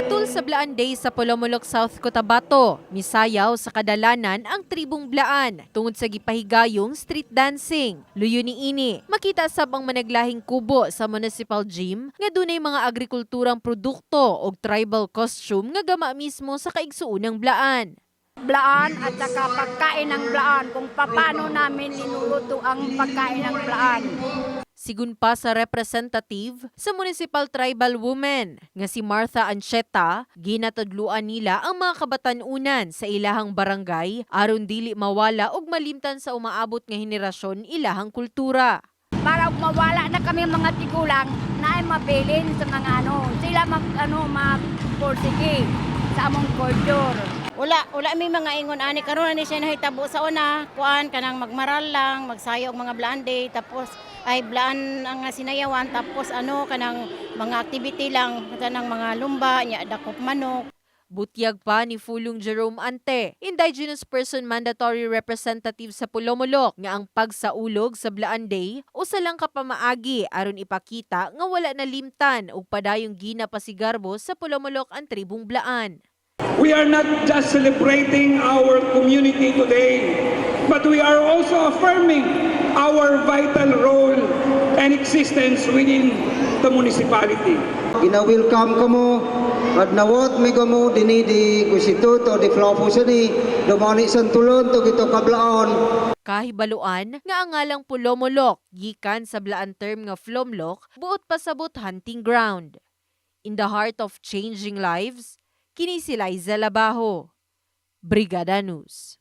Atol sa Blaan Day sa Polomolok, South Cotabato, misayaw sa kadalanan ang tribong Blaan tungod sa gipahigayong street dancing. Luyo ni ini, makita sab ang managlahing kubo sa municipal gym nga dunay mga agrikulturang produkto o tribal costume nga gama mismo sa kaigsuunang Blaan. blaan at saka pagkain ng blaan kung paano namin linuluto ang pagkain ng blaan. Sigun pa sa representative sa Municipal Tribal Women nga si Martha Ancheta, ginatudluan nila ang mga kabatanunan sa ilahang barangay aron dili mawala og malimtan sa umaabot nga henerasyon ilahang kultura. Para mawala na kami mga tigulang na ay mabilin sa mga ano, sila mag ano mag sa among culture. Wala, wala may mga ingon ani karon ani siya nahitabo sa una, kuan kanang magmaral lang, magsayo og mga blande tapos ay blaan ang sinayawan tapos ano kanang mga activity lang kanang mga lumba nya dakop manok. Butyag pa ni Fulong Jerome Ante, Indigenous Person Mandatory Representative sa Pulomolok nga ang pagsaulog sa Blaan Day usa lang kapamaagi aron ipakita nga wala na limtan og padayong ginapasigarbo sa Pulomolok ang tribong Blaan. We are not just celebrating our community today, but we are also affirming our vital role and existence within the municipality. Gina-welcome ko mo at nawat mi ko mo dinidi kusituto di flopo sa ni dumani san tulon to gito kablaon Kahibaluan nga ang ngalang Pulomolok gikan sa Blaan term nga Flomlok buot pasabot hunting ground. In the heart of changing lives, kini si Liza Labajo. Brigada News.